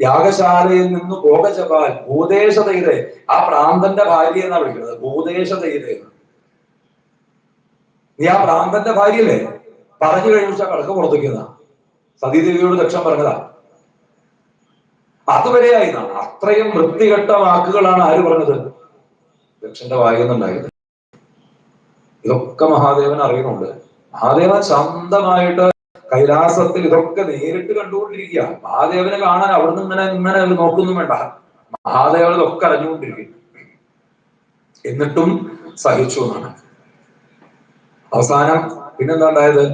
യാഗശാലയിൽ നിന്ന് ഭോഗജപാൽ ഭൂദേശതയുടെ ആ പ്രാന്തന്റെ ഭാര്യ എന്നാ വിളിക്കുന്നത്? ഭൂദേശതയുടെ നീ ആ പ്രാന്തന്റെ ഭാര്യയല്ലേ? പറഞ്ഞു കഴിഞ്ഞാൽ കടക്ക് പുറത്തേക്കുന്ന സതീദേവിയോട് ദക്ഷം പറഞ്ഞതാ. അതുവരെയായി അത്രയും വൃത്തികെട്ട വാക്കുകളാണ് ആര് പറഞ്ഞത്? ദക്ഷന്റെ വായുന്നുണ്ടായത് ഇതൊക്കെ മഹാദേവൻ അറിയുന്നുണ്ട്. മഹാദേവൻ ശാന്തമായിട്ട് കൈലാസത്തിൽ ഇതൊക്കെ നേരിട്ട് കണ്ടുകൊണ്ടിരിക്കുക. മഹാദേവനെ കാണാൻ അവിടുന്ന് ഇങ്ങനെ ഇങ്ങനെ നോക്കൊന്നും വേണ്ട. മഹാദേവൻ ഇതൊക്കെ അറിഞ്ഞുകൊണ്ടിരിക്കും. എന്നിട്ടും സഹിച്ചു എന്നാണ്. അവസാനം പിന്നെന്താ ഉണ്ടായത്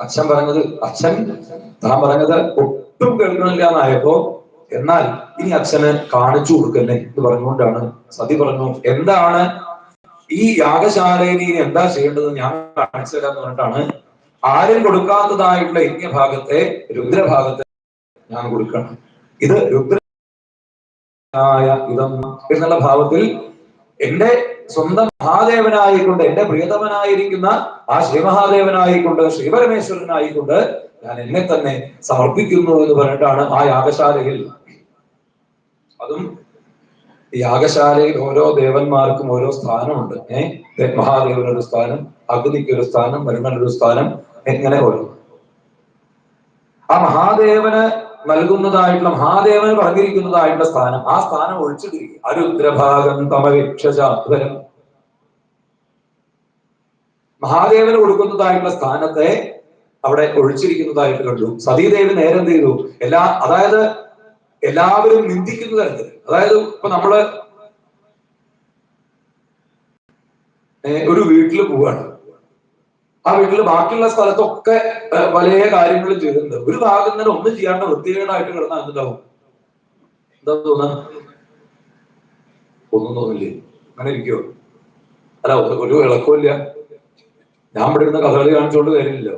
അച്ഛൻ പറഞ്ഞത് അച്ഛൻ താൻ പറഞ്ഞത് ഒട്ടും കേൾക്കണില്ല എന്നായപ്പോ എന്നാൽ ഇനി അച്ഛന് കാണിച്ചു കൊടുക്കല്ലേ എന്ന് പറഞ്ഞുകൊണ്ടാണ് സതി പറഞ്ഞു. എന്താണ്? ഈ യാഗശാലയിൽ ഇനി എന്താ ചെയ്യേണ്ടത് ഞാൻ കാണിച്ചു തരാന്ന് പറഞ്ഞിട്ടാണ് ആരും കൊടുക്കാത്തതായിട്ടുള്ള യജ്ഞഭാഗത്തെ രുദ്രഭാഗത്തെ ഞാൻ കൊടുക്കണം. ഇത് രുദ്ര ഇതം എന്നുള്ള ഭാവത്തിൽ എന്റെ സ്വന്തം മഹാദേവനായിക്കൊണ്ട് എന്റെ പ്രിയതമനായിരിക്കുന്ന ആ ശ്രീമഹാദേവനായിക്കൊണ്ട് ശ്രീപരമേശ്വരനായിക്കൊണ്ട് ഞാൻ എന്നെ തന്നെ സമർപ്പിക്കുന്നു എന്ന് പറഞ്ഞിട്ടാണ് ആ യാഗശാലയിൽ. അതും യാഗശാലയിൽ ഓരോ ദേവന്മാർക്കും ഓരോ സ്ഥാനമുണ്ട്. ഏഹ് മഹാദേവനൊരു സ്ഥാനം അഗ്നിക്കൊരു സ്ഥാനം വരുണനൊരു സ്ഥാനം എങ്ങനെ കൊടുക്കും ആ മഹാദേവന് നൽകുന്നതായിട്ടുള്ള മഹാദേവന് പറഞ്ഞിരിക്കുന്നതായിട്ടുള്ള സ്ഥാനം ആ സ്ഥാനം ഒഴിച്ചിട്ടിരിക്കും അരുദ്രഭാഗം തമവിക്ഷജാധരം മഹാദേവന് കൊടുക്കുന്നതായിട്ടുള്ള സ്ഥാനത്തെ അവിടെ ഒഴിച്ചിരിക്കുന്നതായിട്ട് കണ്ടു സതീദേവി നേരെ എന്ത് ചെയ്തു? എല്ലാ അതായത് എല്ലാവരും നിന്ദിക്കുന്ന തരത്തിൽ. അതായത് ഇപ്പൊ നമ്മൾ ഒരു വീട്ടിൽ പോവാണ്. ആ വീട്ടിൽ ബാക്കിയുള്ള സ്ഥലത്തൊക്കെ വലിയ കാര്യങ്ങളും ചെയ്തിട്ടുണ്ട്. ഒരു ഭാഗം തന്നെ ഒന്നും ചെയ്യാണ്ട് വൃത്തികേടായിട്ട് കിടന്നാൽ എന്തുണ്ടാവും? എന്താ തോന്നുക ഒന്നും തോന്നില്ലേ? അങ്ങനെ ഇരിക്കുവോ? അല്ല ഒരു ഇളക്കമില്ല ഞാൻ ഇവിടെ കഥകൾ കഥകളി കാണിച്ചുകൊണ്ട് കാര്യമില്ലല്ലോ.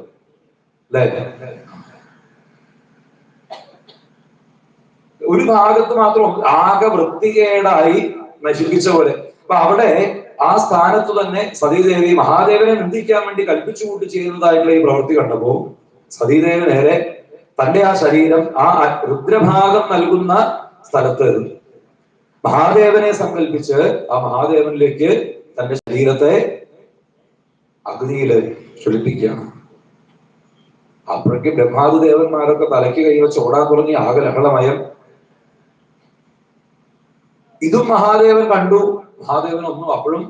അല്ലേ? ഒരു ഭാഗത്ത് മാത്രം ആകെ വൃത്തികേടായി നശിപ്പിച്ച പോലെ. അപ്പൊ അവിടെ ആ സ്ഥാനത്ത് തന്നെ സതീദേവി മഹാദേവനെ നിന്ദിക്കാൻ വേണ്ടി കൽപ്പിച്ചു കൂട്ടി ചെയ്യുന്നതായിട്ടുള്ള ഈ പ്രവൃത്തി കണ്ടപ്പോ സതീദേവി നേരെ തന്റെ ആ ശരീരം ആ രുദ്രഭാഗം നൽകുന്ന സ്ഥലത്ത് മഹാദേവനെ സങ്കല്പിച്ച് ആ മഹാദേവനിലേക്ക് തന്റെ ശരീരത്തെ അഗ്നിയിൽ ചുളിപ്പിക്കുകയാണ് അപ്പോഴേക്ക് ബ്രഹ്മാതി ദേവന്മാരൊക്കെ തലയ്ക്ക് കൈവച്ച് ഓടാൻ തുടങ്ങി ആകെ ലഹളമയം. ഇതും മഹാദേവൻ കണ്ടു. മഹാദേവൻ ഒന്നും അപ്പോഴും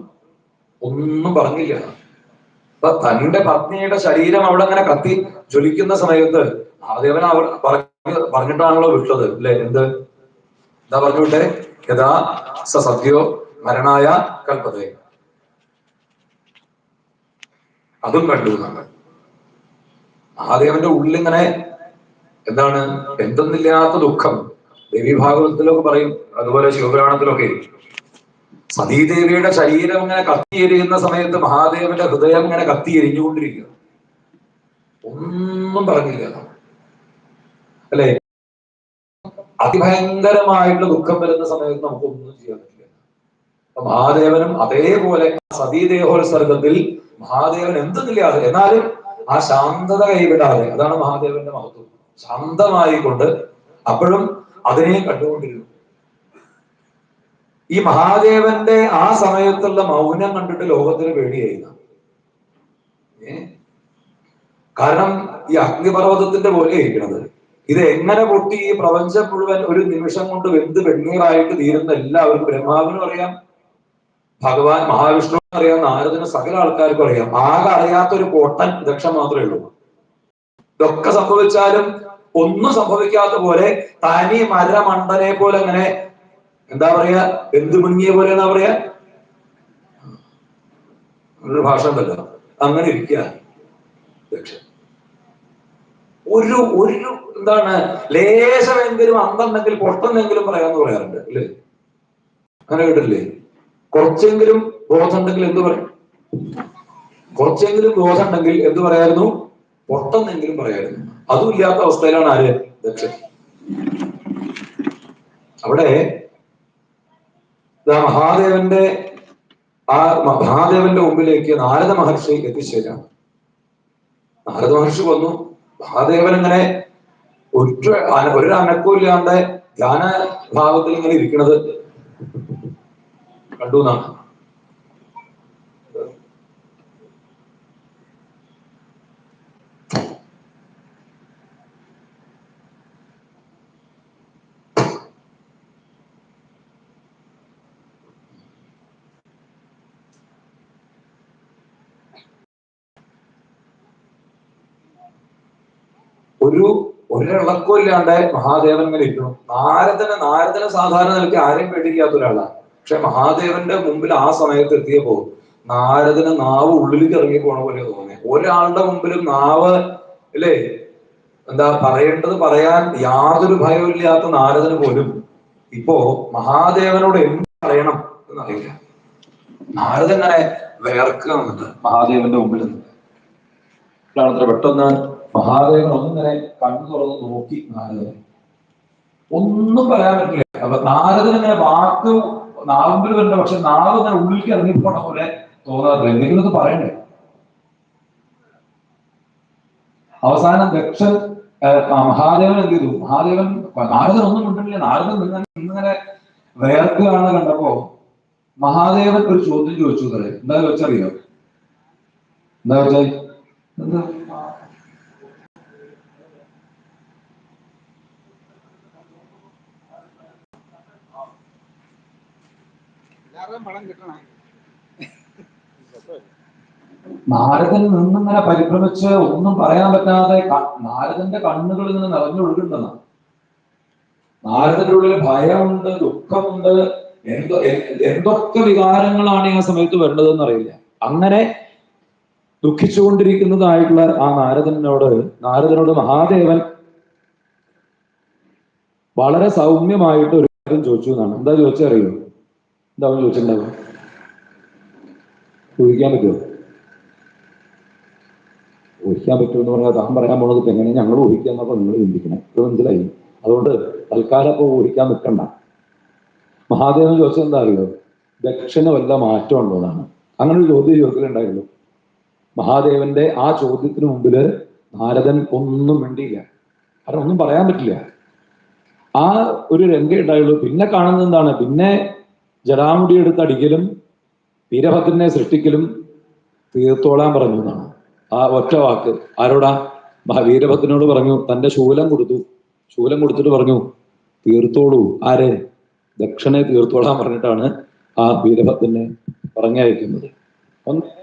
ഒന്നും പറഞ്ഞില്ല. അപ്പൊ തന്റെ പത്നിയുടെ ശരീരം അവിടെ അങ്ങനെ കത്തി ജ്വലിക്കുന്ന സമയത്ത് മഹാദേവൻ അവർ പറഞ്ഞു പറഞ്ഞിട്ടാണല്ലോ വിട്ടത് അല്ലെ? എന്ത്? എന്താ പറഞ്ഞു യഥാ സ സത്യോ മരണായ കൽപ്പതേ അതും കണ്ടു നമ്മൾ. മഹാദേവന്റെ ഉള്ളിങ്ങനെ എന്താണ്? എന്തെന്നില്ലാത്ത ദുഃഖം. ദേവി ഭാഗവതത്തിലൊക്കെ പറയും. അതുപോലെ ശിവപുരാണത്തിലൊക്കെ. സതീദേവിയുടെ ശരീരം ഇങ്ങനെ കത്തിയെരിയുന്ന സമയത്ത് മഹാദേവന്റെ ഹൃദയം ഇങ്ങനെ കത്തിയെരിഞ്ഞുകൊണ്ടിരിക്കുക. ഒന്നും പറഞ്ഞില്ല അല്ലെ? അതിഭയങ്കരമായിട്ടുള്ള ദുഃഖം വരുന്ന സമയത്ത് നമുക്ക് ഒന്നും ചെയ്യാൻ പറ്റില്ല. മഹാദേവനും അതേപോലെ സതീദേഹോത്സർഗത്തിൽ മഹാദേവൻ എന്തെന്നില്ലാതെ എന്നാലും ആ ശാന്തത കൈവിടാതെ അതാണ് മഹാദേവന്റെ മഹത്വം. ശാന്തമായിക്കൊണ്ട് അപ്പോഴും അതിനെ കണ്ടുകൊണ്ടിരുന്നു. ഈ മഹാദേവന്റെ ആ സമയത്തുള്ള മൗനം കണ്ടിട്ട് ലോകത്തിന് പേടിയായിരുന്നു കാരണം ഈ അഗ്നിപർവതത്തിന്റെ പോലെ ഇരിക്കുന്നത് ഇത് എങ്ങനെ പൊട്ടി ഈ പ്രപഞ്ചം മുഴുവൻ ഒരു നിമിഷം കൊണ്ട് വെന്ത് വെണ്ണീറായിട്ട് തീരുന്ന എല്ലാവർക്കും ബ്രഹ്മാവിനും അറിയാം ഭഗവാൻ മഹാവിഷ്ണു അറിയാം നാരദിന് സകല ആൾക്കാർക്കും അറിയാം. ആകെ അറിയാത്ത ഒരു കോട്ടൻ ദക്ഷ മാത്രമേ ഉള്ളൂ. ഇതൊക്കെ സംഭവിച്ചാലും ഒന്നും സംഭവിക്കാത്ത പോലെ തനി മരമണ്ടനെ പോലെ അങ്ങനെ എന്താ പറയാ? എന്ത് മുങ്ങിയ പോലെ എന്നാ പറയാ? ഒരു ഭാഷ ഉണ്ടല്ലോ. അങ്ങനെ ഇരിക്കുക ഒരു ഒരു എന്താണ്? ലേശമെങ്കിലും അന്തണ്ടെങ്കിൽ പൊട്ടെന്നെങ്കിലും പറയാന്ന് പറയാറുണ്ട് അല്ലേ? അങ്ങനെ കേട്ടില്ലേ കുറച്ചെങ്കിലും ബോധമുണ്ടെങ്കിൽ എന്ത് പറയും? കുറച്ചെങ്കിലും ബോധമുണ്ടെങ്കിൽ എന്ത് പറയായിരുന്നു? പൊട്ടെന്നെങ്കിലും പറയായിരുന്നു. അതും ഇല്ലാത്ത അവസ്ഥയിലാണ് ആര്? ദക്ഷൻ അവിടെ മഹാദേവന്റെ ആ മഹാദേവന്റെ മുമ്പിലേക്ക് നാരദ മഹർഷി എത്തിച്ചേരാം നാരദ മഹർഷി വന്നു. മഹാദേവൻ ഇങ്ങനെ ഒറ്റ ഒരു അനക്കവും ഇല്ലാണ്ട് ധ്യാന ഭാവത്തിൽ ഇങ്ങനെ ഇരിക്കണത് കണ്ടു എന്നാണ് ഒരു ഒരിളക്കവും ഇല്ലാണ്ട് മഹാദേവൻ ഇങ്ങനെ ഇരിക്കണം നാരദന് നാരദന് സാധാരണ നിലയ്ക്ക് ആരെയും പേടിക്കാത്ത ഒരാളാണ് പക്ഷെ മഹാദേവന്റെ മുമ്പിൽ ആ സമയത്ത് എത്തിയപ്പോ നാരദന് നാവ് ഉള്ളിലേക്ക് ഇറങ്ങി പോണ പോലെ തോന്നി ഒരാളുടെ മുമ്പിലും നാവ് അല്ലേ? എന്താ പറയേണ്ടത് പറയാൻ യാതൊരു ഭയവും ഇല്ലാത്ത നാരദന് പോലും ഇപ്പോ മഹാദേവനോട് എന്ത് പറയണം എന്നറിയില്ല. നാരദൻ ഇങ്ങനെ വേർക്കുക എന്നിട്ട് മഹാദേവന്റെ മുമ്പിൽ നിന്ന്. പെട്ടെന്ന് മഹാദേവൻ ഒന്നിങ്ങനെ കണ്ണു തുറന്ന് നോക്കി നാരദനെ. ഒന്നും പറയാൻ പറ്റില്ല. അപ്പൊ നാരദൻ ഇങ്ങനെ വാക്ക് നാവുമ്പിൽ വരണ്ട പക്ഷെ നാവ് ഇങ്ങനെ ഉള്ളിലേക്ക് ഇറങ്ങിപ്പോണ പോലെ തോന്നാറില്ല. എന്തെങ്കിലുമൊക്കെ പറയണ്ടേ? അവസാനം ദക്ഷൻ മഹാദേവൻ എന്ത് ചെയ്തു? മഹാദേവൻ നാരദൻ ഒന്നും കിട്ടില്ല നാരദൻ ഇങ്ങനെ വേർക്കുകയാണ് കണ്ടപ്പോ മഹാദേവൻ ഒരു ചോദ്യം ചോദിച്ചു അത്രേ എന്താ ചോദിച്ചറിയോ? എന്താ വെച്ചാൽ എന്താ? നാരദൻ നിന്നിങ്ങനെ പരിഭ്രമിച്ച് ഒന്നും പറയാൻ പറ്റാതെ നാരദന്റെ കണ്ണുകൾ ഇങ്ങനെ നിറഞ്ഞൊഴുകുണ്ടെന്നാണ് നാരദന്റെ ഉള്ളിൽ ഭയമുണ്ട് ദുഃഖമുണ്ട്. എന്തോ എന്തൊക്കെ വികാരങ്ങളാണ് ആ സമയത്ത് വരേണ്ടതെന്ന് അറിയില്ല. അങ്ങനെ ദുഃഖിച്ചുകൊണ്ടിരിക്കുന്നതായിട്ടുള്ള ആ നാരദനോട് നാരദനോട് മഹാദേവൻ വളരെ സൗമ്യമായിട്ട് ഒരു കാര്യം ചോദിച്ചു എന്നാണ്. എന്താ ചോദിച്ചറിയോ എന്താ അവൻ ചോദിച്ചിട്ടുണ്ടാവുക? ഊഹിക്കാൻ പറ്റുമോ? ഊഹിക്കാൻ പറ്റുമെന്ന് പറഞ്ഞാൽ താൻ പറയാൻ പോണത് എങ്ങനെ ഞങ്ങൾ ഊഹിക്കാന്നൊക്കെ നിങ്ങൾ ചിന്തിക്കണേ. ഇത് മനസ്സിലായി? അതുകൊണ്ട് തൽക്കാലം ഇപ്പോൾ ഊഹിക്കാൻ നിൽക്കണ്ട. മഹാദേവൻ ചോദിച്ചത് എന്താ അറിയോ? ദക്ഷിണ വല്ല മാറ്റം ഉള്ളതാണ് അങ്ങനെ ഒരു ചോദ്യം ചോദിക്കലുണ്ടായിരുന്നു മഹാദേവന്റെ ആ ചോദ്യത്തിന് മുമ്പിൽ നാരദൻ ഒന്നും വേണ്ടിയില്ല കാരണം ഒന്നും പറയാൻ പറ്റില്ല. ആ ഒരു രംഗം ഉണ്ടായുള്ളൂ. പിന്നെ കാണുന്നത് എന്താണ്? പിന്നെ ജടാമുടി എടുത്ത് അടിക്കലും വീരഭദ്രനെ സൃഷ്ടിക്കലും തീർത്തോളാൻ പറഞ്ഞു എന്നാണ്. ആ ഒറ്റ വാക്ക്. ആരോടാ? വീരഭദ്രനോട് പറഞ്ഞു തന്റെ ശൂലം കൊടുത്തു. ശൂലം കൊടുത്തിട്ട് പറഞ്ഞു തീർത്തോളൂ. ആരെ? ദക്ഷനെ തീർത്തോളാൻ പറഞ്ഞിട്ടാണ് ആ വീരഭദ്രനെ പറഞ്ഞയക്കുന്നത്. ഒന്ന്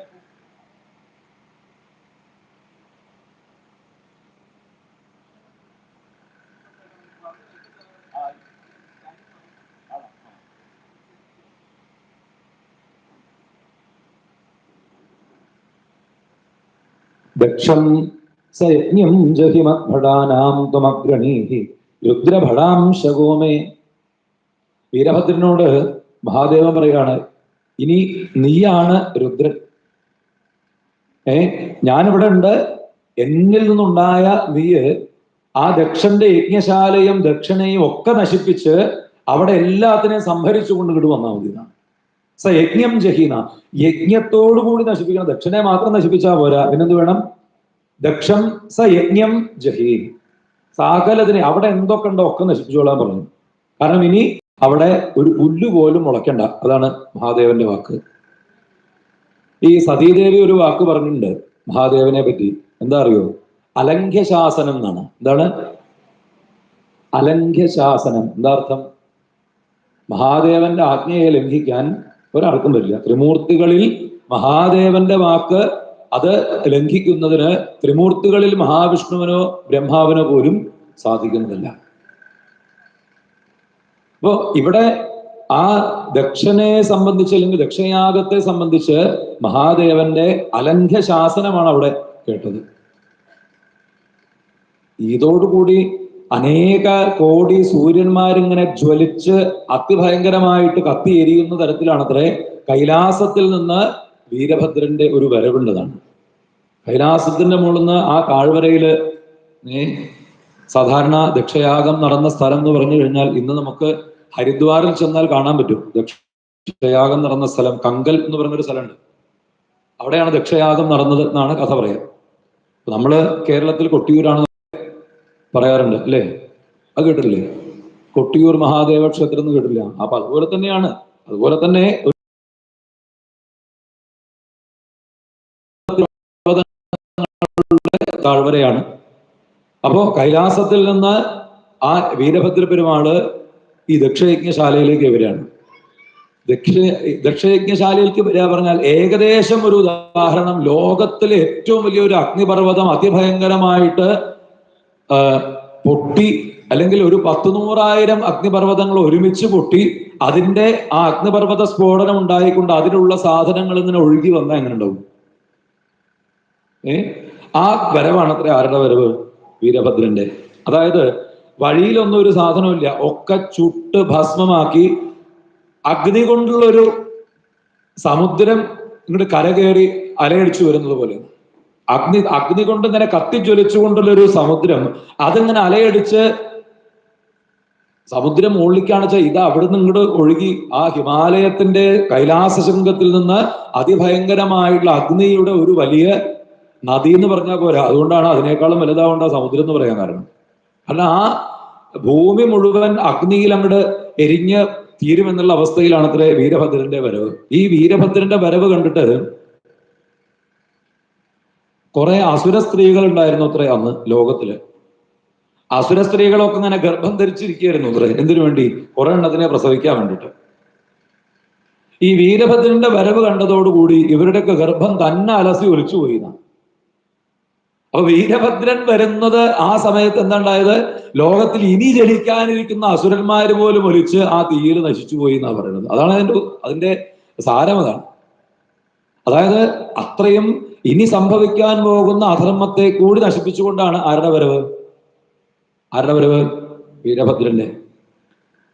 ദക്ഷം സ യജ്ഞം ജഹിമഭടാനാം ത്വമഗ്രണീഹി രുദ്രഭടാം ശഗോമേ വീരഭദ്രനോട് മഹാദേവൻ പറയാണ് ഇനി നീയാണ് രുദ്രൻ. ഏ ഞാനിവിടെ ഉണ്ട്. എന്നിൽ നിന്നുണ്ടായ നീയ് ആ ദക്ഷന്റെ യജ്ഞശാലയും ദക്ഷിണയും ഒക്കെ നശിപ്പിച്ച് അവിടെ എല്ലാത്തിനെയും സംഭരിച്ചു കൊണ്ട് ഇങ്ങോട്ട് വന്നാൽ മതി സ യജ്ഞം ജഹീന. യജ്ഞത്തോടു കൂടി നശിപ്പിക്കണം. ദക്ഷിണയെ മാത്രം നശിപ്പിച്ചാൽ പോരാ. പിന്നെന്ത് വേണം? ദക്ഷം സ യജ്ഞം ജഹീൻ സകലതിനെ അവിടെ എന്തൊക്കെ ഉണ്ടോ ഒക്കെ നശിപ്പിച്ചോളാൻ പറഞ്ഞു. കാരണം ഇനി അവിടെ ഒരു പുല്ല് പോലും മുളയ്ക്കണ്ട. അതാണ് മഹാദേവന്റെ വാക്ക്. ഈ സതീദേവി ഒരു വാക്ക് പറഞ്ഞിട്ടുണ്ട് മഹാദേവനെ പറ്റി. എന്താ അറിയോ? അലംഘ്യശാസനം എന്നാണ്. എന്താണ്? അലംഘ്യശാസനം. എന്താ അർത്ഥം? മഹാദേവന്റെ ആജ്ഞയെ ലംഘിക്കാൻ ഒരാൾക്കും പറ്റില്ല ത്രിമൂർത്തികളിൽ മഹാദേവന്റെ വാക്ക് അത് ലംഘിക്കുന്നതിന് ത്രിമൂർത്തികളിൽ മഹാവിഷ്ണുവിനോ ബ്രഹ്മാവിനോ പോലും സാധിക്കുന്നതല്ല. അപ്പോ ഇവിടെ ആ ദക്ഷനെ സംബന്ധിച്ച് അല്ലെങ്കിൽ ദക്ഷയാഗത്തെ സംബന്ധിച്ച് മഹാദേവന്റെ അലംഘ്യ ശാസനമാണ് അവിടെ കേട്ടത്. ഇതോടുകൂടി അനേക കോടി സൂര്യന്മാരിങ്ങനെ ജ്വലിച്ച് അതിഭയങ്കരമായിട്ട് കത്തി എരിയുന്ന തരത്തിലാണത്രേ. കൈലാസത്തിൽ നിന്ന് വീരഭദ്രന്റെ ഒരു വരവുണ്ടതാണ് കൈലാസത്തിന്റെ മുകളിൽ ആ താഴ്വരയിൽ ഏ സാധാരണ ദക്ഷയാഗം നടന്ന സ്ഥലം എന്ന് പറഞ്ഞു കഴിഞ്ഞാൽ ഇന്ന് നമുക്ക് ഹരിദ്വാറിൽ ചെന്നാൽ കാണാൻ പറ്റും. ദക്ഷയാഗം നടന്ന സ്ഥലം കങ്കൽ എന്ന് പറഞ്ഞൊരു സ്ഥലമുണ്ട്. അവിടെയാണ് ദക്ഷയാഗം നടന്നത് എന്നാണ് കഥ പറയാം നമ്മൾ കേരളത്തിൽ കൊട്ടിയൂരാണ് പറയാറുണ്ട് അല്ലേ? അത് കേട്ടില്ലേ കൊട്ടിയൂർ മഹാദേവ ക്ഷേത്രം എന്ന് കേട്ടില്ല അപ്പൊ അതുപോലെ തന്നെയാണ്. അതുപോലെ തന്നെ താഴ്വരയാണ് അപ്പോ കൈലാസത്തിൽ നിന്ന് ആ വീരഭദ്ര പെരുമാൾ ഈ ദക്ഷയജ്ഞശാലയിലേക്ക് വരികയാണ്. ദക്ഷ ദക്ഷയജ്ഞശാലയിലേക്ക് വരിക പറഞ്ഞാൽ ഏകദേശം ഒരു ഉദാഹരണം. ലോകത്തിലെ ഏറ്റവും വലിയൊരു അഗ്നിപർവതം അതിഭയങ്കരമായിട്ട് പൊട്ടി അല്ലെങ്കിൽ ഒരു പത്ത് നൂറായിരം അഗ്നിപർവതങ്ങൾ ഒരുമിച്ച് പൊട്ടി അതിന്റെ ആ അഗ്നിപർവത സ്ഫോടനം ഉണ്ടായിക്കൊണ്ട് അതിനുള്ള സാധനങ്ങൾ ഇങ്ങനെ ഒഴുകി വന്നാൽ എങ്ങനെ ഉണ്ടാവും? ഏ? ആ വരവാണ് അത്ര ആരുടെ വരവ്? വീരഭദ്രന്റെ. അതായത് വഴിയിലൊന്നും ഒരു സാധനമില്ല ഒക്കെ ചുട്ട് ഭസ്മമാക്കി അഗ്നി കൊണ്ടുള്ള ഒരു സമുദ്രം ഇങ്ങോട്ട് കരകയറി അലയടിച്ചു വരുന്നത് പോലെ. അഗ്നി അഗ്നി കൊണ്ട് ഇങ്ങനെ കത്തിജ്വലിച്ചുകൊണ്ടുള്ള ഒരു സമുദ്രം അതിങ്ങനെ അലയടിച്ച് സമുദ്രം മുകളിലേക്കാണ് വെച്ചാൽ ഇത് അവിടുന്ന് ഇങ്ങോട്ട് ഒഴുകി ആ ഹിമാലയത്തിന്റെ കൈലാസ ശൃംഗത്തിൽ നിന്ന് അതിഭയങ്കരമായിട്ടുള്ള അഗ്നിയുടെ ഒരു വലിയ നദി എന്ന് പറഞ്ഞാൽ പോരാ. അതുകൊണ്ടാണ് അതിനേക്കാളും വലുതാവേണ്ട സമുദ്രം എന്ന് പറയാൻ കാരണം. കാരണം ആ ഭൂമി മുഴുവൻ അഗ്നിയിൽ അങ്ങോട്ട് എരിഞ്ഞ് തീരുമെന്നുള്ള അവസ്ഥയിലാണ് അത്ര വീരഭദ്രന്റെ വരവ്. ഈ വീരഭദ്രന്റെ വരവ് കണ്ടിട്ട് കുറെ അസുര സ്ത്രീകൾ ഉണ്ടായിരുന്നു അത്ര അന്ന് ലോകത്തിൽ. അസുര സ്ത്രീകളൊക്കെ ഇങ്ങനെ ഗർഭം ധരിച്ചിരിക്കുകയായിരുന്നു അത്ര. എന്തിനു വേണ്ടി? കുറെ എണ്ണത്തിനെ പ്രസവിക്കാൻ വേണ്ടിട്ട്. ഈ വീരഭദ്രന്റെ വരവ് കണ്ടതോടുകൂടി ഇവരുടെയൊക്കെ ഗർഭം തന്നെ അലസി ഒലിച്ചു പോയി എന്നാ. അപ്പൊ വീരഭദ്രൻ വരുന്നത് ആ സമയത്ത് എന്താണ്ടായത് ലോകത്തിൽ ഇനി ജനിക്കാനിരിക്കുന്ന അസുരന്മാര് പോലും ഒലിച്ച് ആ തീയിൽ നശിച്ചു പോയി എന്നാണ് പറയുന്നത്. അതാണ് അതിന്റെ അതിന്റെ സാരം അതാണ്. അതായത് അത്രയും ഇനി സംഭവിക്കാൻ പോകുന്ന അധർമ്മത്തെ കൂടി നശിപ്പിച്ചുകൊണ്ടാണ് ആരുടെ വരവ്? ആരുടെ വരവ്? വീരഭദ്രന്റെ.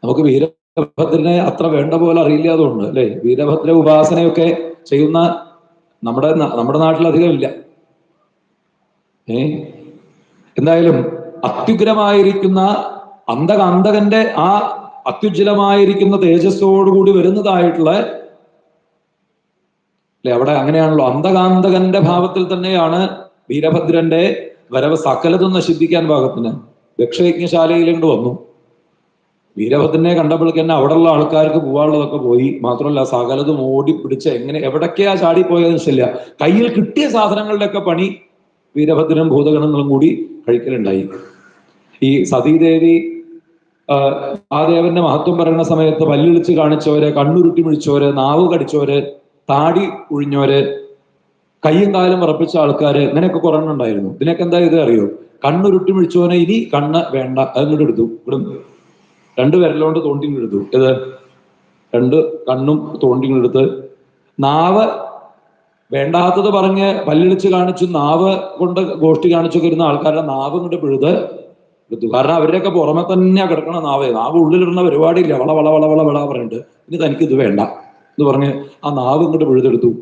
നമുക്ക് വീരഭദ്രനെ അത്ര വേണ്ട പോലെ അറിയില്ല അതുകൊണ്ട് അല്ലെ? വീരഭദ്ര ഉപാസനയൊക്കെ ചെയ്യുന്ന നമ്മുടെ നമ്മുടെ നാട്ടിൽ അധികം ഇല്ല. ഏ? എന്തായാലും അത്യുഗ്രമായിരിക്കുന്ന അന്തക അന്തകന്റെ ആ അത്യുജ്വലമായിരിക്കുന്ന തേജസ്സോടുകൂടി വരുന്നതായിട്ടുള്ള അല്ലെ അവിടെ അങ്ങനെയാണല്ലോ. അന്തകാന്തകന്റെ ഭാവത്തിൽ തന്നെയാണ് വീരഭദ്രന്റെ വരവ് സകലതും നശിപ്പിക്കാൻ പാകത്തിന് ദക്ഷയജ്ഞശാലയിലുണ്ട് വന്നു. വീരഭദ്രനെ കണ്ടപ്പോഴേക്ക് തന്നെ അവിടെയുള്ള ആൾക്കാർക്ക് പോകാനുള്ളതൊക്കെ പോയി. മാത്രമല്ല സകലതും ഓടി പിടിച്ച് എങ്ങനെ എവിടൊക്കെയാ ചാടി പോയതെന്ന് വെച്ചില്ല കയ്യിൽ കിട്ടിയ സാധനങ്ങളുടെയൊക്കെ പണി വീരഭദ്രനും ഭൂതഗണങ്ങളും കൂടി കഴിക്കലുണ്ടായി. ഈ സതീദേവി ആ, ആ ദേവന്റെ മഹത്വം പറയുന്ന സമയത്ത് പല്ലിളിച്ച് കാണിച്ചവര് കണ്ണുരുട്ടി മിഴിച്ചവര് നാവ് കടിച്ചവര് താടി ഉഴിഞ്ഞവര് കയ്യും കാലും ഉറപ്പിച്ച ആൾക്കാര് ഇങ്ങനെയൊക്കെ കുറെ ഇതിനൊക്കെ എന്താ ഇത് അറിയോ? കണ്ണുരുട്ടി മിഴിച്ചവനെ ഇനി കണ്ണ് വേണ്ട അതിങ്ങോട്ട് എടുത്തു? ഇവിടെ രണ്ട് വിരലുകൊണ്ട് തോണ്ടി ഇത് രണ്ട് കണ്ണും തോണ്ടി നാവ് വേണ്ടാത്തത് പറഞ്ഞ് പല്ലിളിച്ച് കാണിച്ചു നാവ് കൊണ്ട് ഗോഷ്ടി കാണിച്ചൊക്കെ ഇരുന്ന ആൾക്കാരുടെ നാവ് കൊണ്ട് പിഴുത് എടുത്തു. കാരണം അവരുടെയൊക്കെ പുറമെ തന്നെയാ കിടക്കണ നാവേ. നാവ് ഉള്ളിലിടുന്ന പരിപാടിയില്ല. വള വള വള വള വള പറഞ്ഞിട്ട്. ഇനി തനിക്ക് ഇത് വേണ്ട എന്ന് പറഞ്ഞ് ആ നാവ് ഇങ്ങോട്ട് പിഴുതെടുത്തു.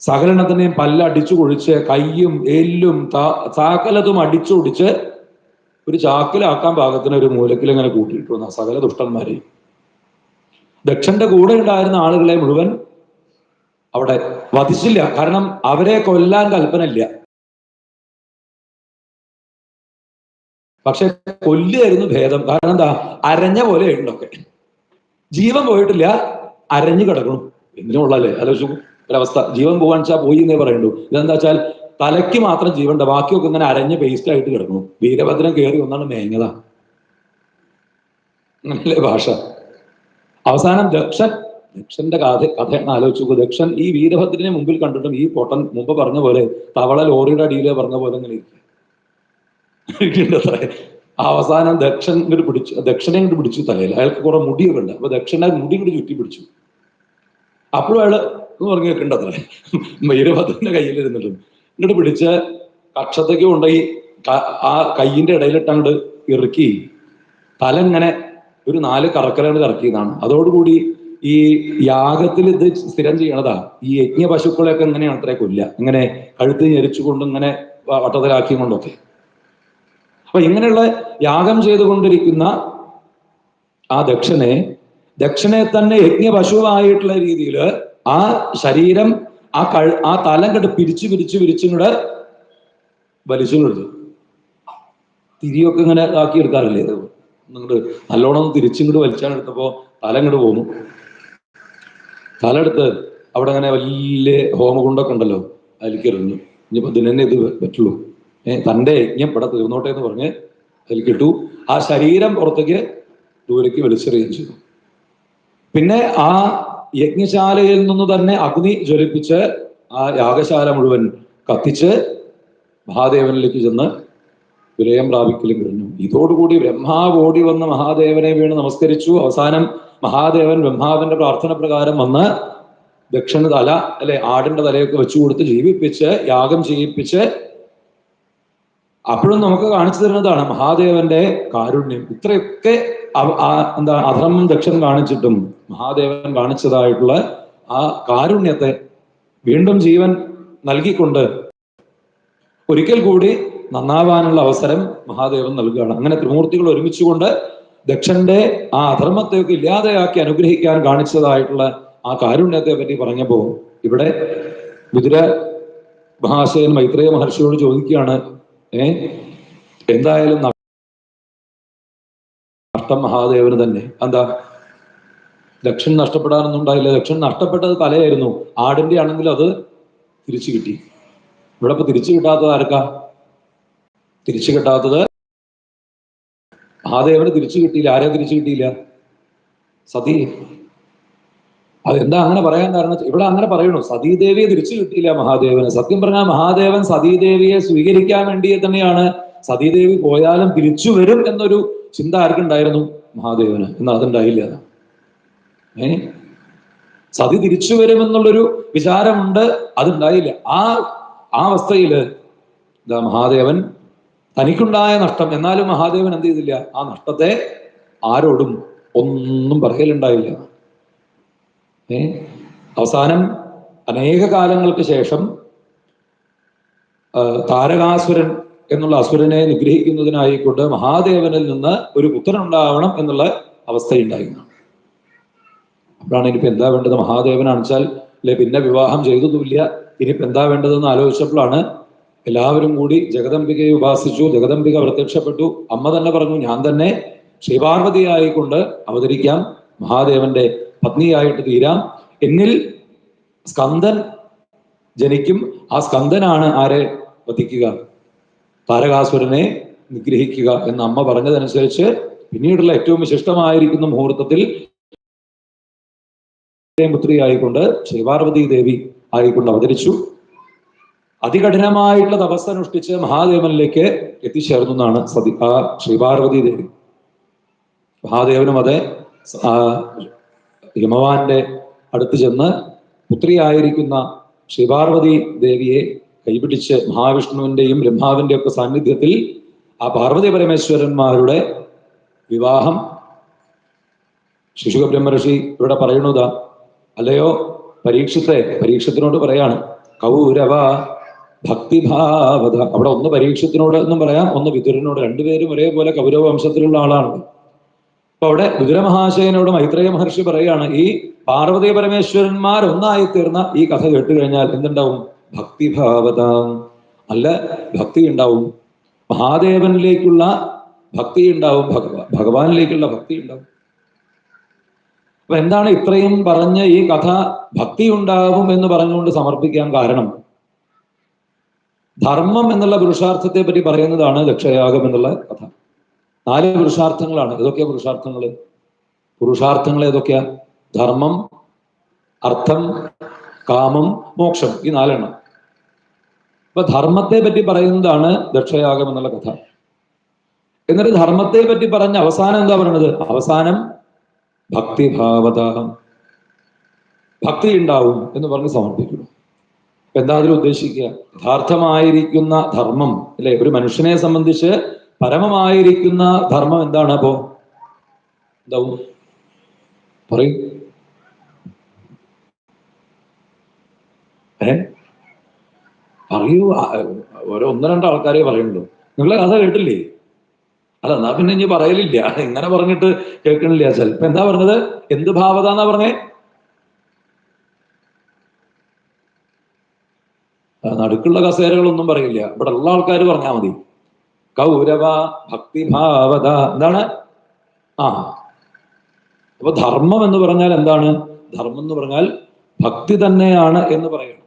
സകലെണ്ണത്തിനെയും പല്ലടിച്ചു കൊഴിച്ച് കയ്യും എല്ലും താ- അടിച്ചു അടിച്ചൊടിച്ച് ഒരു ചാക്കിലാക്കാൻ പാകത്തിന് ഒരു മൂലക്കിൽ ഇങ്ങനെ കൂട്ടിയിട്ടു. വന്ന സകല ദുഷ്ടന്മാരെയും. ദക്ഷന്റെ കൂടെ ഉണ്ടായിരുന്ന ആളുകളെ മുഴുവൻ അവിടെ വധിച്ചില്ല. കാരണം അവരെ കൊല്ലാൻ കൽപ്പന ഇല്ല പക്ഷെ കൊല്ലുകയായിരുന്നു ഭേദം. കാരണം എന്താ? അരഞ്ഞ പോലെ ഉണ്ടൊക്കെ ജീവൻ പോയിട്ടില്ല അരഞ്ഞു കിടക്കണം എന്തിനുള്ളല്ലേ ആലോചിച്ചു ഒരവസ്ഥ. ജീവൻ പോകാൻ വെച്ചാൽ പോയി എന്നേ പറയുള്ളൂ. ഇതെന്താ വെച്ചാൽ തലയ്ക്ക് മാത്രം ജീവനുണ്ട്. ബാക്കിയൊക്കെ ഇങ്ങനെ അരഞ്ഞ് പേസ്റ്റ് ആയിട്ട് കിടക്കണം വീരഭദ്രൻ കയറി ഒന്നാണ് മേങ്ങത അങ്ങനല്ലേ ഭാഷ. അവസാനം ദക്ഷൻ ദക്ഷന്റെ കഥ കഥയാണ് ആലോചിച്ചു ദക്ഷൻ ഈ വീരഭദ്രനെ മുമ്പിൽ കണ്ടിട്ടും ഈ പൊട്ടൻ മുമ്പ് പറഞ്ഞ പോലെ തവള ലോറിയുടെ അടിയിൽ പറഞ്ഞ പോലെ ഇങ്ങനെ. അവസാനം ദക്ഷൻ ഇങ്ങോട്ട് പിടിച്ചു ദക്ഷനെ ഇങ്ങോട്ട് പിടിച്ചു തലയിൽ. അയാൾക്ക് കുറെ മുടിയൊക്കെ ഉണ്ട്. അപ്പൊ ദക്ഷനെ മുടി ഇങ്ങോട്ട് ചുറ്റി പിടിച്ചു. അപ്പോഴും അയാൾ എന്ന് പറഞ്ഞു വെക്കണ്ട അത്ര വീരഭദ്രന്റെ കയ്യിലിരുന്നിട്ടും ഇങ്ങോട്ട് പിടിച്ച കക്ഷത്തേക്ക് കൊണ്ടുപോയി ആ കയ്യിന്റെ ഇടയിലിട്ട് അങ്ങോട്ട് ഇറുക്കി. തല ഇങ്ങനെ ഒരു നാല് കറക്കലങ്ങൾ ഇറക്കിയതാണ് അതോടുകൂടി ഈ യാഗത്തിൽ ഇത് സ്ഥിരം ചെയ്യണതാ. ഈ യജ്ഞ പശുക്കളെയൊക്കെ എങ്ങനെയാണ് അത്രേ കൊല്ല ഇങ്ങനെ കഴുത്ത് ഞെരിച്ചുകൊണ്ട് ഇങ്ങനെ വട്ടത്തിലാക്കിയും വട്ടത്തിലാക്കി കൊണ്ടൊക്കെ. അപ്പൊ ഇങ്ങനെയുള്ള യാഗം ചെയ്തുകൊണ്ടിരിക്കുന്ന ആ ദക്ഷനെ ദക്ഷനെ തന്നെ യജ്ഞ പശുവായിട്ടുള്ള രീതിയിൽ ആ ശരീരം ആ കഴ ആ തലം കണ്ട് പിരിച്ചു പിരിച്ചു പിരിച്ചും കൂടെ വലിച്ചു കൊടുത്തു തിരിയൊക്കെ ഇങ്ങനെ ആക്കി എടുക്കാറില്ലേ നിങ്ങോട്ട് നല്ലോണം തിരിച്ചിങ്ങോട്ട് വലിച്ചാണ് എടുത്തപ്പോ തല ഇങ്ങോട്ട് പോന്നു തല എടുത്ത് അവിടെ അങ്ങനെ വലിയ ഹോമകുണ്ടൊക്കെ ഉണ്ടല്ലോ അതിലേക്ക് എറിഞ്ഞു ഇനിയിപ്പോ ഇതിനെ ഇത് പറ്റുള്ളൂ. ഏഹ് തന്റെ യജ്ഞം ഇവിടെ തീർന്നോട്ടെ എന്ന് പറഞ്ഞ് അതിലേക്ക് ഇട്ടു ആ ശരീരം പുറത്തേക്ക് ദൂരേക്ക് വലിച്ചെറിയുകയും ചെയ്തു. പിന്നെ ആ യജ്ഞശാലയിൽ നിന്ന് തന്നെ അഗ്നി ജ്വലിപ്പിച്ച് ആ യാഗശാല മുഴുവൻ കത്തിച്ച് മഹാദേവനിലേക്ക് ചെന്ന് വിലയം പ്രാപിക്കലും ഇതോടുകൂടി ബ്രഹ്മാവ് ഓടി വന്ന് മഹാദേവനെ വീണ് നമസ്കരിച്ചു. അവസാനം മഹാദേവൻ ബ്രഹ്മാവിന്റെ പ്രാർത്ഥന പ്രകാരം വന്ന് ദക്ഷിണ തല അല്ലെ ആടിന്റെ തലയൊക്കെ വെച്ചു കൊടുത്ത് ജീവിപ്പിച്ച് യാഗം ചെയ്യിപ്പിച്ച് അപ്പോഴും നമുക്ക് കാണിച്ചു തരുന്നതാണ് മഹാദേവന്റെ കാരുണ്യം. ഇത്രയൊക്കെ എന്താ അധർമ്മം ദക്ഷൻ കാണിച്ചിട്ടും മഹാദേവൻ കാണിച്ചതായിട്ടുള്ള ആ കാരുണ്യത്തെ വീണ്ടും ജീവൻ നൽകിക്കൊണ്ട് ഒരിക്കൽ കൂടി നന്നാവാനുള്ള അവസരം മഹാദേവൻ നൽകുകയാണ്. അങ്ങനെ ത്രിമൂർത്തികൾ ഒരുമിച്ചുകൊണ്ട് ദക്ഷന്റെ ആ അധർമ്മത്തെയൊക്കെ ഇല്ലാതെയാക്കി അനുഗ്രഹിക്കാൻ കാണിച്ചതായിട്ടുള്ള ആ കാരുണ്യത്തെ പറ്റി പറഞ്ഞപ്പോ ഇവിടെ വിതുര മഹാശയൻ മൈത്രേയ മഹർഷിയോട് ചോദിക്കുകയാണ് ഏ എന്തായാലും നഷ്ടം മഹാദേവന് തന്നെ. എന്താ? ദക്ഷൻ നഷ്ടപ്പെടാനൊന്നും ഉണ്ടായില്ല ദക്ഷൻ നഷ്ടപ്പെട്ടത് തലയായിരുന്നു. ആടിന്റെ ആണെങ്കിൽ അത് തിരിച്ചു കിട്ടി. ഇവിടെ ഇപ്പൊ തിരിച്ചു കിട്ടാത്തത് ആർക്കാ? തിരിച്ചു കിട്ടാത്തത് മഹാദേവന് തിരിച്ചു കിട്ടിയില്ല ആരെ തിരിച്ചു കിട്ടിയില്ല സതി അതെന്താ അങ്ങനെ പറയാൻ കാരണം? ഇവിടെ അങ്ങനെ പറയണു സതീദേവിയെ തിരിച്ചു കിട്ടിയില്ല മഹാദേവന്. സത്യം പറഞ്ഞാൽ മഹാദേവൻ സതീദേവിയെ സ്വീകരിക്കാൻ വേണ്ടിയേ തന്നെയാണ്. സതീദേവി പോയാലും തിരിച്ചു വരും എന്നൊരു ചിന്ത ആർക്കുണ്ടായിരുന്നു മഹാദേവന്. എന്നാൽ അതുണ്ടായില്ല. ഏ? സതി തിരിച്ചു വരുമെന്നുള്ളൊരു വിചാരമുണ്ട് അതുണ്ടായില്ല. ആ ആ അവസ്ഥയിൽ മഹാദേവൻ തനിക്കുണ്ടായ നഷ്ടം. എന്നാലും മഹാദേവൻ എന്ത് ചെയ്തില്ല? ആ നഷ്ടത്തെ ആരോടും ഒന്നും പറയലുണ്ടായില്ല. ഏ? അവസാനം അനേക കാലങ്ങൾക്ക് ശേഷം താരകാസുരൻ എന്നുള്ള അസുരനെ നിഗ്രഹിക്കുന്നതിനായിക്കൊണ്ട് മഹാദേവനിൽ നിന്ന് ഒരു പുത്രൻ ഉണ്ടാവണം എന്നുള്ള അവസ്ഥയുണ്ടായിരുന്നു അപ്പോഴാണ് ഇനിയിപ്പോ എന്താ വേണ്ടത്? മഹാദേവനാണ് വെച്ചാൽ അല്ലെ പിന്നെ വിവാഹം ചെയ്തതുമില്ല. ഇനിയിപ്പോ എന്താ വേണ്ടതെന്ന് ആലോചിച്ചപ്പോഴാണ് എല്ലാവരും കൂടി ജഗദംബികയെ ഉപാസിച്ചു. ജഗദംബിക പ്രത്യക്ഷപ്പെട്ടു. അമ്മ തന്നെ പറഞ്ഞു ഞാൻ തന്നെ ശ്രീപാർവതിയായിക്കൊണ്ട് അവതരിക്കാം. മഹാദേവന്റെ പത്നിയായിട്ട് തീരാം. എന്നിൽ സ്കന്ദൻ ജനിക്കും. ആ സ്കന്ദനാണ് ആരെ വധിക്കുക? താരകാസുരനെ നിഗ്രഹിക്കുക. എന്ന് അമ്മ പറഞ്ഞതനുസരിച്ച് പിന്നീടുള്ള ഏറ്റവും വിശിഷ്ടമായിരിക്കുന്ന മുഹൂർത്തത്തിൽ പുത്രിയായിക്കൊണ്ട് ശ്രീപാർവതി ദേവി ആയിക്കൊണ്ട് അവതരിച്ചു. അതികഠിനമായിട്ടുള്ള തപസ് അനുഷ്ഠിച്ച് മഹാദേവനിലേക്ക് എത്തിച്ചേർന്നു എന്നാണ് സതി ആ ശ്രീപാർവതി ദേവി. മഹാദേവനും അതെ ആ ഹിമവാന്റെ അടുത്ത് ചെന്ന് പുത്രിയായിരിക്കുന്ന ശ്രീപാർവതി ദേവിയെ കൈപിടിച്ച് മഹാവിഷ്ണുവിന്റെയും ബ്രഹ്മാവിന്റെ ഒക്കെ സാന്നിധ്യത്തിൽ ആ പാർവതി പരമേശ്വരന്മാരുടെ വിവാഹം ശിശുക ബ്രഹ്മർഷി ഇവിടെ പറയണതാ അല്ലയോ പരീക്ഷത്തെ പരീക്ഷത്തിനോട് പറയാണ് കൗരവ ഭക്തിഭാവത. അവിടെ ഒന്ന് പരീക്ഷത്തിനോട് എന്നും പറയാം ഒന്ന് വിതുരനോട്. രണ്ടുപേരും ഒരേപോലെ കൗരവ വംശത്തിലുള്ള ആളാണ്. അപ്പൊ അവിടെ വിതുരമഹാശയനോട് മൈത്രേയ മഹർഷി പറയുകയാണ് ഈ പാർവതി പരമേശ്വരന്മാർ ഒന്നായി തീർന്ന ഈ കഥ കേട്ട് കഴിഞ്ഞാൽ എന്തുണ്ടാവും? ഭക്തിഭാവത. നല്ല ഭക്തി ഉണ്ടാവും മഹാദേവനിലേക്കുള്ള ഭക്തി ഉണ്ടാവും ഭഗവ- ഭഗവാനിലേക്കുള്ള ഭക്തി ഉണ്ടാവും അപ്പൊ എന്താണ് ഇത്രയും പറഞ്ഞ് ഈ കഥ? ഭക്തി ഉണ്ടാവും എന്ന് പറഞ്ഞുകൊണ്ട് സമർപ്പിക്കാൻ കാരണം? ധർമ്മം എന്നുള്ള പുരുഷാർത്ഥത്തെ പറ്റി പറയുന്നതാണ് ദക്ഷയാഗം എന്നുള്ള കഥ. നാല് പുരുഷാർത്ഥങ്ങളാണ്. ഏതൊക്കെയാ പുരുഷാർത്ഥങ്ങൾ പുരുഷാർത്ഥങ്ങൾ ഏതൊക്കെയാ? ധർമ്മം അർത്ഥം കാമം മോക്ഷം ഈ നാലെണ്ണം. അപ്പൊ ധർമ്മത്തെ പറ്റി പറയുന്നതാണ് ദക്ഷയാഗം എന്നുള്ള കഥ. എന്നിട്ട് ധർമ്മത്തെ പറ്റി പറഞ്ഞ അവസാനം എന്താ പറയണത്? അവസാനം ഭക്തിഭാവത ഭക്തി ഉണ്ടാവും എന്ന് പറഞ്ഞ് സമർപ്പിക്കുന്നു. എന്താ അതിൽ ഉദ്ദേശിക്കുക? യഥാർത്ഥമായിരിക്കുന്ന ധർമ്മം അല്ലെ? ഒരു മനുഷ്യനെ സംബന്ധിച്ച് പരമമായിരിക്കുന്ന ധർമ്മം എന്താണ് അപ്പോ? എന്താവും പറയും. ഏ? പറയൂ. ഓരോ ഒന്ന് രണ്ട് ആൾക്കാരെ പറയുള്ളൂ നിങ്ങളെ കഥ കേട്ടില്ലേ? അല്ല എന്നാ പിന്നെ ഇനി പറയലില്ല. ഇങ്ങനെ പറഞ്ഞിട്ട് കേൾക്കണില്ല. ചിലപ്പോ എന്താ പറഞ്ഞത്? എന്ത് ഭാവത എന്നാ പറഞ്ഞേ ആ, നടുക്കുള്ള കസേരകളൊന്നും പറയില്ല ഇവിടെ ഉള്ള ആൾക്കാർ പറഞ്ഞാൽ മതി. കൗരവ ഭക്തിഭാവത എന്താണ്? ആ. അപ്പൊ ധർമ്മം എന്ന് പറഞ്ഞാൽ എന്താണ്? ധർമ്മം എന്ന് പറഞ്ഞാൽ ഭക്തി തന്നെയാണ് എന്ന് പറയണം.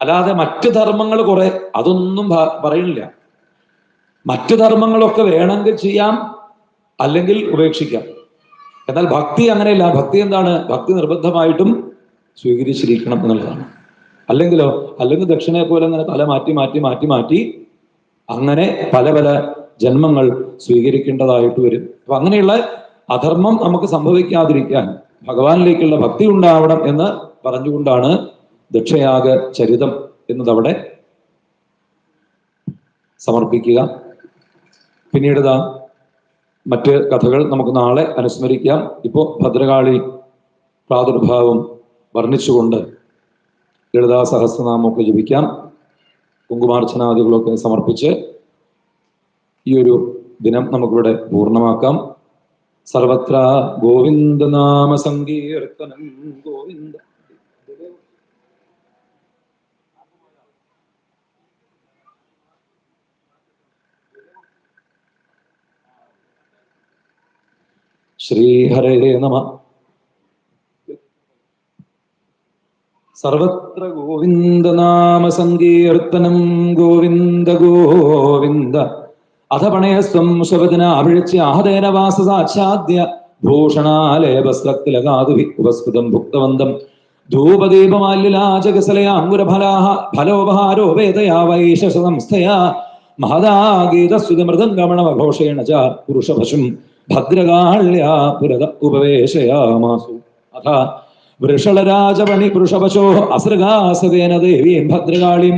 അല്ലാതെ മറ്റു ധർമ്മങ്ങൾ കുറെ അതൊന്നും പറയണില്ല മറ്റു ധർമ്മങ്ങളൊക്കെ വേണമെങ്കിൽ ചെയ്യാം അല്ലെങ്കിൽ ഉപേക്ഷിക്കാം. എന്നാൽ ഭക്തി അങ്ങനെയല്ല. ഭക്തി എന്താണ്? ഭക്തി നിർബന്ധമായിട്ടും സ്വീകരിച്ചിരിക്കണം എന്നുള്ളതാണ്. അല്ലെങ്കിലോ അല്ലെങ്കിൽ ദക്ഷിണയെ പോലെ അങ്ങനെ തല മാറ്റി മാറ്റി മാറ്റി മാറ്റി അങ്ങനെ പല പല ജന്മങ്ങൾ സ്വീകരിക്കേണ്ടതായിട്ട് വരും. അപ്പൊ അങ്ങനെയുള്ള അധർമ്മം നമുക്ക് സംഭവിക്കാതിരിക്കാൻ ഭഗവാനിലേക്കുള്ള ഭക്തി ഉണ്ടാവണം എന്ന് പറഞ്ഞുകൊണ്ടാണ് ദക്ഷയാഗ ചരിതം എന്നതവിടെ സമർപ്പിക്കുക. പിന്നീട് മറ്റ് കഥകൾ നമുക്ക് നാളെ അനുസ്മരിക്കാം. ഇപ്പോ ഭദ്രകാളി പ്രാദുർഭാവം വർണിച്ചുകൊണ്ട് ലളിതാ സഹസ്രനാമമൊക്കെ ജപിക്കാം. കുങ്കുമാർച്ചനാദികളൊക്കെ സമർപ്പിച്ച് ഈ ഒരു ദിനം നമുക്കിവിടെ പൂർണമാക്കാം. സർവത്ര ഗോവിന്ദ നാമ സങ്കീർത്തനം ഗോവിന്ദ. ശ്രീഹരേ നമ. സർവത്ര ഗോവിന്ദനാമ സങ്കീർത്തനം ഗോവിന്ദ ഗോവിന്ദ. അഥ പണയസ്വം ശവദിന അഭിഴിച്ച് ആഹദേന വാസസാച്ഛാദ്യ ഭൂഷണാലേപസ്ലത്തിലകാതുഭി ഉപസ്കൃതം ഭുക്തവന്തം. ധൂപദീപമാല്യലാചകസലയ അങ്കുരഫലാഹ ഫലോപഹാരോ വേദയാ മഹദാഗീതസ്തുതിമൃദംഗമണമഘോഷേണ ച പുരുഷപശും ഭദ്രകാള്യാ പുരത ഉപവേശയാമാസു. അഥ വൃഷളരാജപണി വൃഷപശോ അസൃഗാസവേന ദേവീം ഭദ്രകാളീം.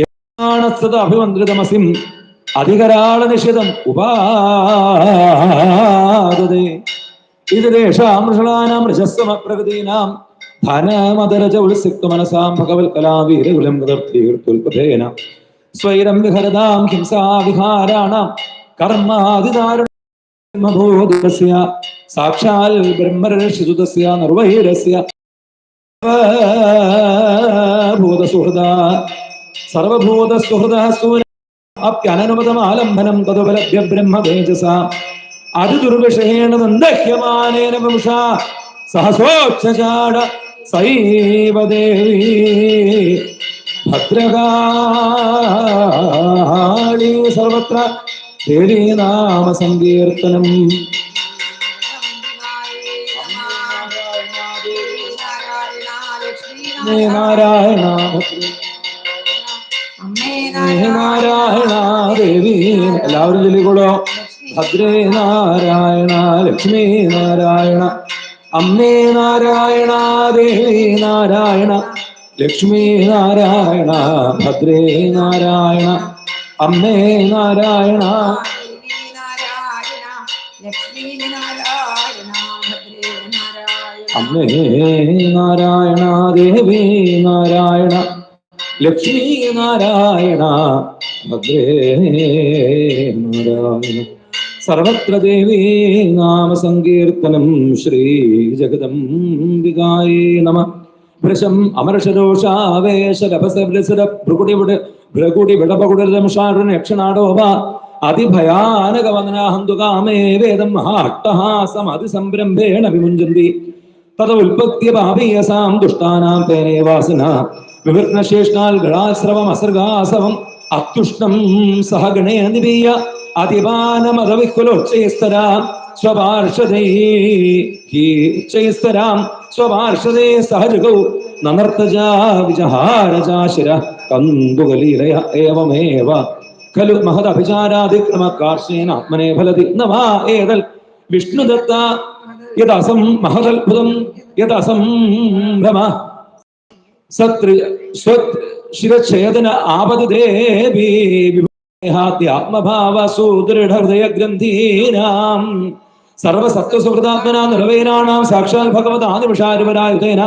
യജ്ഞാണസ്തത അഭിമന്ത്രിതമസിം അധികരാള നിഷിതം ഉപാദതേ. ഇത് ദേശാം വൃഷളാനാം രജസ്വമ പ്രകൃതീനാം ധനമദരജ ഉത്സിക്ത മനസാം ഭഗവത്കലാവീരകുലം പ്രദർത്തീർത്തുൽപഥേന സ്വൈരം വിഹരതാം ഹിംസാ വിഹാരാണാം കർമാതിദാരുണ ബ്രഹ്മബോധസ്യ സാക്ഷാൽ ബ്രഹ്മർഷിതുതസ്യ നിർവഹീരസ്യ ഭൂതസുഹൃദ സർവഭൂതസുഹൃദ സൂന അപ്യനനുമതമാലംബനം തതുപലഭ്യ ബ്രഹ്മതേജസ അതിദുർവിഷയേണ നന്ദഹ്യമാനേന വംശ സഹസോക്ഷചാട സൈവ ഭദ്രകാളി സർവത്ര ദേവീ നാമ സങ്കീർത്തനം ഹേ നാരായണ നാരായണ ദേവി എല്ലാവരും ചൊല്ലിക്കോളോ. ഭദ്രേ നാരായണ ലക്ഷ്മി നാരായണ. അമ്മേ നാരായണ ദേവി നാരായണ ലക്ഷ്മി നാരായണ ഭദ്രേ നാരായണ. അമ്മേ നാരായണ. അമ്മേ നാരായണ ദേവി നാരായണ ലക്ഷ്മി നാരായണ ഭദ്രേ നാരായണ. സർവത്ര ദേവീ നാമ സങ്കീർത്തനം ശ്രീ ജഗദംബികായേ നമ. വൃഷം അമർഷരോഷാവേശരഭസര ഭൃകുടിവിട് ഭൃകുടി വിടപകുടരംഷാരുണക്ഷണാടോപ അതിഭയാനക വദനാഹന്തുകാമേ വേദം മഹാട്ടഹാസം അതിസംരംഭേണ വിമുഞ്ചന്തി. തത് ഉൽപത്യ പാപീയസാം ദുഷ്ടാനാം തേനേ വാസന. വിവൃഷ്ണശേഷ്ടാൽ ഗളാശ്രവം അസർഗാസവം അത്യുഷ്ണം സഹഗണേ നിപീയ അതിപാനമതവിക്കുലോച്ചയസ്തരാം സ്വപാർഷദൈശ്വരാം സ്വപാർഷദേ സഹജഗൗ നനർത്തജാ വിജഹാരജാശിര കന്തുകലീലയ ഏവമേവ. ഖലു മഹദഭിചാരാതിക്രമ കാർഷേന ആത്മനെ ഫലതി നവാ ഏതൽ വിഷ്ണുദത്ത യദസം മഹദത്ഭുതം യദസം ഭ്രമ. സത്രി സ്വത് ശിരച്ഛേദന ആപത് ദേവി ആത്മഭാവ സുദൃഢ ഹൃദയ ഗ്രന്ഥീനാം സർവസത്വസുഹൃതാത്മന നിറവേരാണാം സാക്ഷാൽ ഭഗവതാനിമിഷാരുപരായുധേന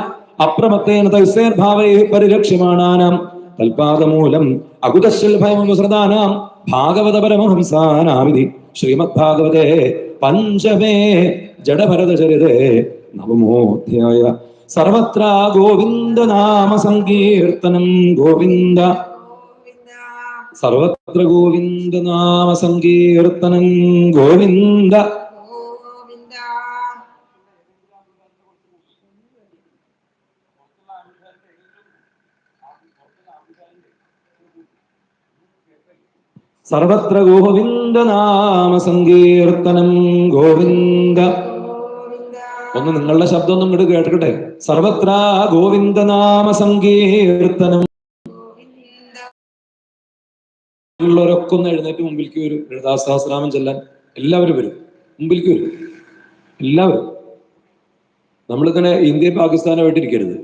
അപ്രമത്തേന തൈസേർഭാവൈ പരിരക്ഷ്യമാണാനാം തൽപാദമൂലം അകുതശൽ ഭയമനുസൃതാനാം ഭാഗവത പരമഹംസാനാമിതി ശ്രീമദ് ഭാഗവതേ പഞ്ചമേ ജഡഭരതചരിതേ നവമോധ്യായ. സർവത്ര ഗോവിന്ദ. നാമ സങ്കീർത്തനം ഗോവിന്ദ. സർവത്ര ഗോവിന്ദ നാമ സങ്കീർത്തനം ഗോവിന്ദ. സർവത്ര ഗോവിന്ദ നാമ സങ്കീർത്തനം ഗോവിന്ദ. ഒന്ന് നിങ്ങളുടെ ശബ്ദം ഒന്നും ഇങ്ങോട്ട് കേട്ടിട്ടെ സർവത്ര ഗോവിന്ദ നാമ സങ്കീർത്തനം. ഉള്ളവരൊക്കെ ഒന്ന് എഴുന്നേറ്റ് മുമ്പിലേക്ക് വരും. എഴുതാ സഹസ്രാമം ചെല്ലാൻ എല്ലാവരും വരും. മുമ്പിലേക്ക് വരും. എല്ലാവരും. നമ്മളിങ്ങനെ ഇന്ത്യ പാകിസ്ഥാനുമായിട്ട് ഇരിക്കരുത്